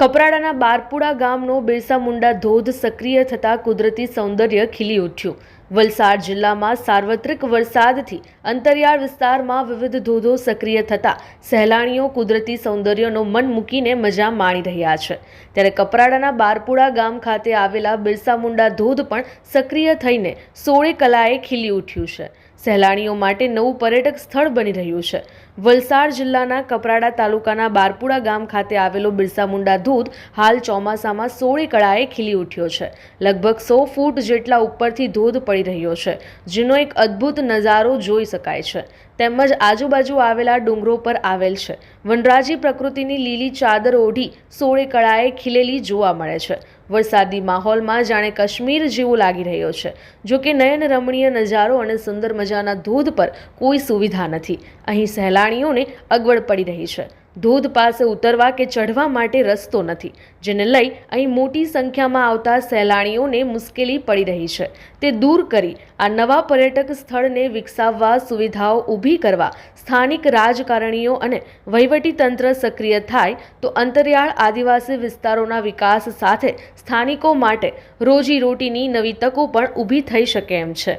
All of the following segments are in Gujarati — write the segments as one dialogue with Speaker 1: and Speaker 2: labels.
Speaker 1: કપરાડાના બારપુડા ગામનો બિરસા મુંડા ધોધ સક્રિય થતાં કુદરતી સૌંદર્ય ખીલી ઉઠ્યું. વલસાડ જિલ્લામાં સાર્વત્રિક વરસાદથી અંતરિયાળ વિસ્તારમાં વિવિધ ધોધો સક્રિય થતાં સહેલાણીઓ કુદરતી સૌંદર્યનો મન મૂકીને મજા માણી રહ્યા છે. ત્યારે કપરાડાના બારપુડા ગામ ખાતે આવેલા બિરસા મુંડા ધોધ પણ સક્રિય થઈને સોળે કલાએ ખીલી ઉઠ્યું છે. સહેલાણીઓ માટે નવું પર્યટક સ્થળ બની રહ્યું છે. વલસાડ જિલ્લાના કપરાડા તાલુકાના બારપુડા ગામ ખાતે આવેલો બિરસા મુંડા ધોધ હાલ ચોમાસામાં સોળે કળાએ ખીલી ઉઠ્યો છે. લગભગ સો ફૂટ જેટલા ઉપરથી ધોધ પડી રહ્યો છે, જેનો એક અદ્ભુત નજારો જોઈ શકાય છે. તેમજ આજુબાજુ આવેલા ડુંગરો પર આવેલ છે. વનરાજી પ્રકૃતિની લીલી ચાદર ઓઢી સોળે કળાએ ખીલેલી જોવા મળે છે. વરસાદી માહોલમાં જાણે કાશ્મીર જેવો લાગી રહ્યો છે. જો કે નયન રમણીય નજારો અને સુંદર મજાના ધોધ પર કોઈ સુવિધા નથી. અહીં સહેલાણીઓને અગવડ પડી રહી છે. ધોધ પાસે ઉતરવા કે ચઢવા માટે રસ્તો નથી, જેને લઈ અહીં મોટી સંખ્યામાં આવતા સહેલાણીઓને મુશ્કેલી પડી રહી છે. તે દૂર કરી આ નવા પર્યટક સ્થળને વિકસાવવા સુવિધાઓ ઊભી કરવા સ્થાનિક રાજકારણીઓ અને વહીવટી તંત્ર સક્રિય થાય, તો અંતરિયાળ આદિવાસી વિસ્તારોના વિકાસ સાથે સ્થાનિકો માટે રોજીરોટીની નવી તકો પણ ઊભી થઈ શકે એમ છે.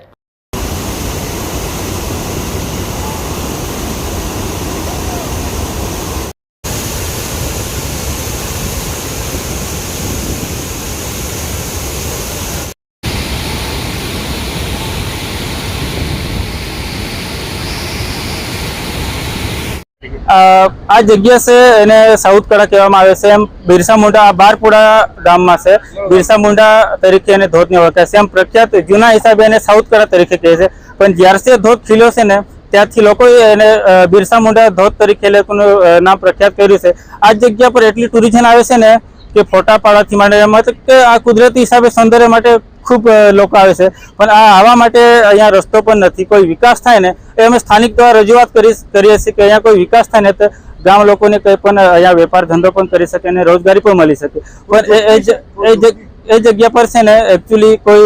Speaker 2: આ જગ્યા છે એને સાઉથ કડા કહેવામાં આવે છે. એમ બિરસા મુંડા, આ બારપુડા ગામમાં છે. બિરસા મુંડા તરીકે એને ધોધને ઓળખાય છે. એમ પ્રખ્યાત જૂના હિસાબે એને સાઉથ કડા તરીકે કહે છે. પણ જ્યારથી ધોધ ખીલ્યો છે ને ત્યારથી લોકોએ એને બિરસા મુંડા ધોધ તરીકે લોકોનું નામ પ્રખ્યાત કર્યું છે. આ જગ્યા પર એટલી ટુરિઝમ આવે છે ને કે ફોટા પાડવાથી માંડે મતલબ કે આ કુદરતી હિસાબે સૌંદર્ય માટે ખૂબ લોકો આવે છે. પણ આ આવવા માટે અહીંયા રસ્તો પણ નથી. કોઈ વિકાસ થાય ને, એ અમે સ્થાનિક દ્વારા રજૂઆત કરી કરીએ છીએ કે અહીંયા કોઈ વિકાસ થાય ને તો ગામ લોકોને કંઈ પણ અહીંયા વેપાર ધંધો પણ કરી શકે અને રોજગારી પણ મળી શકે. પણ એ- એ જગ્યા પર છે ને એકચ્યુઅલી કોઈ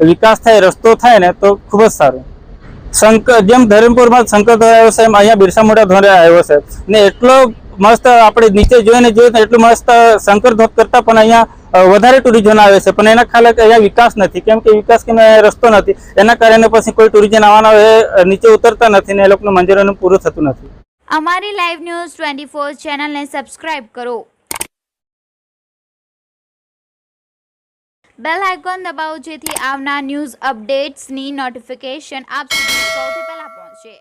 Speaker 2: વિકાસ થાય, રસ્તો થાય ને તો ખૂબ જ સારું. શંકર, જેમ ધરમપુરમાં શંકર ધોરણ આવ્યો છે એમ અહીંયા બિરસા મોટા ધોરણ આવ્યો છે ને એટલો મસ્ત આપણે નીચે જોઈને જોઈએ તો એટલું મસ્ત શંકર ધોધ કરતા પણ અહીંયા વધારે ટુરિઝમ આવે છે. પણ એના ખાલે અહીંયા વિકાસ નથી. કેમ કે વિકાસ કે રસ્તો નથી. એના કારણે પછી કોઈ ટુરિઝમ આવવાના એ નીચે ઉતરતા નથી ને એ લોકોનું મંજૂરીનું પૂરું થતું નથી.
Speaker 3: અમારી લાઈવ ન્યૂઝ ટ્વેન્ટી ફોર ચેનલને સબસ્ક્રાઈબ કરો. બેલ આઇકોન દબાવો જેથી આવનાર ન્યૂઝ અપડેટ્સની નોટિફિકેશન આપ સુધી સૌથી પહેલા પહોંચે.